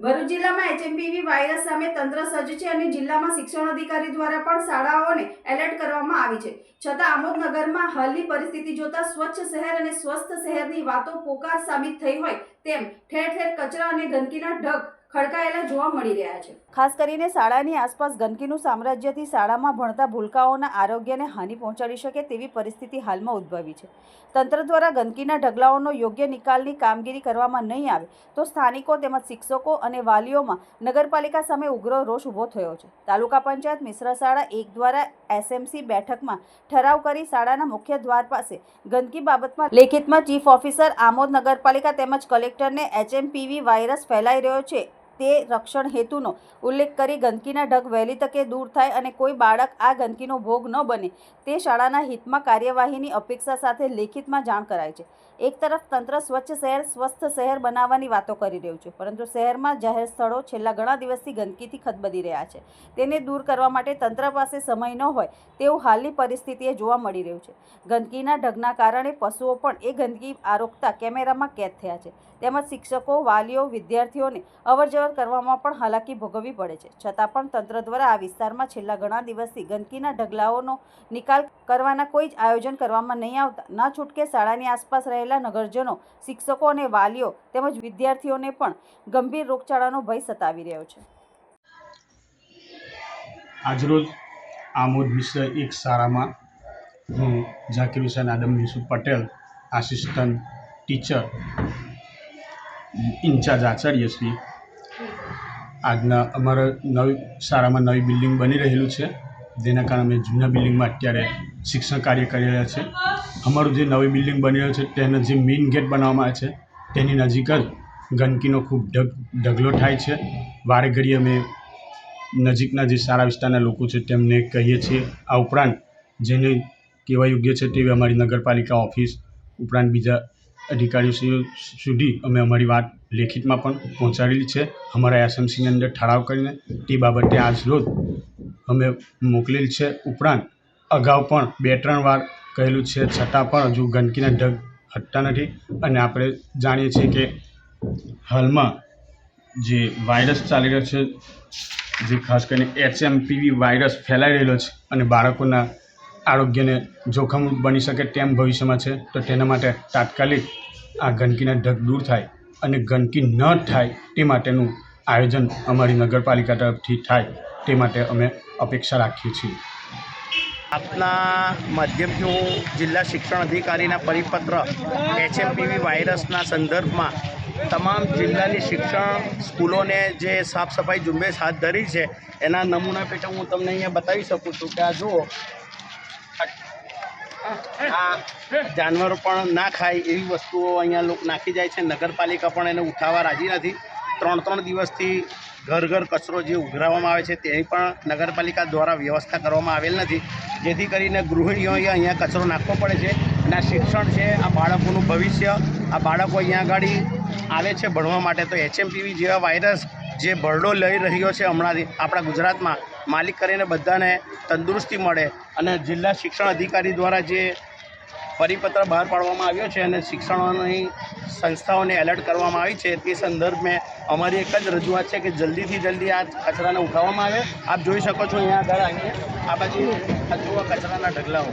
ભરૂચ જિલ્લામાં HMPV virus સામે તંત્ર સજ્જ છે અને જિલ્લામાં શિક્ષણ અધિકારી દ્વારા પણ શાળાઓને એલર્ટ કરવામાં આવી છે. છતાં આમોદનગરમાં હાલની પરિસ્થિતિ જોતા સ્વચ્છ શહેર અને સ્વસ્થ શહેરની વાતો પોકાર સાબિત થઈ હોય તેમ ઠેર ઠેર કચરા અને ગંદકીના ઢગ ખડકાયેલા જોવા મળી રહ્યા છે. ખાસ કરીને શાળાની આસપાસ ગંદકીનું સામ્રાજ્યથી શાળામાં ભણતા ભૂલકાઓના આરોગ્યને હાનિ પહોંચાડી શકે તેવી પરિસ્થિતિ હાલમાં ઉદ્ભવી છે. તંત્ર દ્વારા ગંદકીના ઢગલાઓનો યોગ્ય નિકાલની કામગીરી કરવામાં નહીં આવે તો સ્થાનિકો તેમજ શિક્ષકો અને વાલીઓમાં નગરપાલિકા સામે ઉગ્ર રોષ ઊભો થયો છે. તાલુકા પંચાયત મિશ્ર શાળા એક દ્વારા એસએમસી બેઠકમાં ઠરાવ કરી શાળાના મુખ્ય દ્વાર પાસે ગંદકી બાબતમાં લેખિતમાં ચીફ ઓફિસર આમોદ નગરપાલિકા તેમજ કલેક્ટરને એચએમપીવી વાયરસ ફેલાઈ રહ્યો છે. તે રક્ષણ હેતુનો ઉલ્લેખ કરી ગંદકીના ઢગ વહેલી તકે દૂર થાય અને કોઈ બાળક આ ગંદકીનો ભોગ ન બને. તે શાળાના હિતમાં કાર્યવાહીની અપેક્ષા સાથે લેખિતમાં જાણ કરાય છે. એક તરફ તંત્ર સ્વચ્છ શહેર, સ્વસ્થ શહેર બનાવવાની વાતો કરી રહ્યું છે, પરંતુ શહેરમાં જાહેર સ્થળો છેલ્લા ઘણા દિવસથી ગંદકીથી ખદબદી રહ્યા છે. તેને દૂર કરવા માટે તંત્ર પાસે સમય ન હોય તેવું હાલની પરિસ્થિતિએ જોવા મળી રહ્યું છે. ગંદકીના ઢગના કારણે પશુઓ પણ એ ગંદકી આરોગતા કેમેરામાં કેદ થયા છે. તેમજ શિક્ષકો, વાલીઓ, વિદ્યાર્થીઓને અવરજવર કરવામાં પણ હાલાકી ભોગવવી પડે છે. છતાં પણ તંત્ર દ્વારા આ વિસ્તારમાં છેલ્લા ઘણા દિવસથી ગંદકીના ઢગલાઓનો નિકાલ કરવાના કોઈ જ આયોજન કરવામાં નહીં આવતા. ન છૂટકે શાળાની આસપાસ રહેલા નગરજનો, શિક્ષકો અને વાલીઓ તેમજ વિદ્યાર્થીઓને પણ ગંભીર રોગચાળાનો ભય સતાવી રહ્યો છે. આજરોજ આમોદ મિશ્ર એક શાળામાં હું Zakir Hussain Adam Yusuf Patel, assistant teacher, incharge Acharya Shri આજના અમારા નવી, શાળામાં નવી બિલ્ડિંગ બની રહેલું છે. જેના કારણે અમે જૂના બિલ્ડિંગમાં અત્યારે શિક્ષણ કાર્ય કરી રહ્યા છે. અમારું જે નવી બિલ્ડિંગ બની રહ્યું છે, તેનો જે મેઇન ગેટ બનાવવામાં આવે છે, તેની નજીક જ ગંદકીનો ખૂબ ઢગ, ઢગલો થાય છે. વારે ઘડીએ અમે નજીકના જે સારા વિસ્તારના લોકો છે, તેમને કહીએ છીએ, આ ઉપરાંત જેને કહેવા યોગ્ય છે, તેવી અમારી નગરપાલિકા ઓફિસ ઉપરાંત બીજા અધિકારીઓ સુધી અમે અમારી વાત લેખિતમાં પણ પહોંચાડેલી છે. અમારા એસએમસીની અંદર ઠરાવ કરીને તે બાબતે આજ રોજ અમે મોકલેલ છે. ઉપરાંત અગાઉ પણ બે ત્રણ વાર કહેલું છે. છતાં પણ હજુ ગંદકીના ઢગ હટતા નથી. અને આપણે જાણીએ છીએ કે હાલમાં જે વાયરસ ચાલી રહ્યો છે, જે ખાસ કરીને એચએમપીવી વાયરસ ફેલાઈ રહેલો છે અને બાળકોના આરોગ્યને જોખમ બની શકે તેમ ભવિષ્યમાં છે, તો તેના માટે તાત્કાલિક આ ગંદકીના ઢગ દૂર થાય અને ગંદકી ન થાય તે માટેનું આયોજન અમારી નગરપાલિકા તરફથી થાય તે માટે અમે અપેક્ષા રાખીએ છીએ. આપના માધ્યમથી હું જિલ્લા શિક્ષણ અધિકારીના પરિપત્ર એચએમપીવી વાયરસના સંદર્ભમાં તમામ જિલ્લાની શિક્ષણ સ્કૂલોને જે સાફ સફાઈ ઝુંબેશ હાથ ધરી છે, એના નમૂના પેટે હું તમને અહીંયા બતાવી શકું છું કે આ જુઓ આ જાનવરો પણ ના ખાય એવી વસ્તુઓ અહીંયા લોકો નાખી જાય છે. નગરપાલિકા પણ એને ઉઠાવવા રાજી નથી. ત્રણ ત્રણ દિવસથી ઘર ઘર કચરો જે ઉઘરાવવામાં આવે છે તેની પણ નગરપાલિકા દ્વારા વ્યવસ્થા કરવામાં આવેલ નથી. જેથી કરીને ગૃહિણીઓએ અહીંયા કચરો નાખવો પડે છે અને આ શિક્ષણ છે, આ બાળકોનું ભવિષ્ય, આ બાળકો અહીંયા આગળ આવે છે ભણવા માટે. તો એચએમપીવી જેવા વાયરસ જે બરડો લઈ રહ્યો છે હમણાંથી આપણા ગુજરાતમાં માલિક કરીને બધાને તંદુરસ્તી મળે અને જિલ્લા શિક્ષણ અધિકારી દ્વારા જે પરિપત્ર બહાર પાડવામાં આવ્યો છે અને શિક્ષણની સંસ્થાઓને એલર્ટ કરવામાં આવી છે, તે સંદર્ભે અમારી એક જ રજૂઆત છે કે જલ્દીથી જલ્દી આ કચરાને ઉઠાવવામાં આવે. આપ જોઈ શકો છો અહીંયા આગળ આવીને આ બાજુ કચરાના ઢગલાઓ.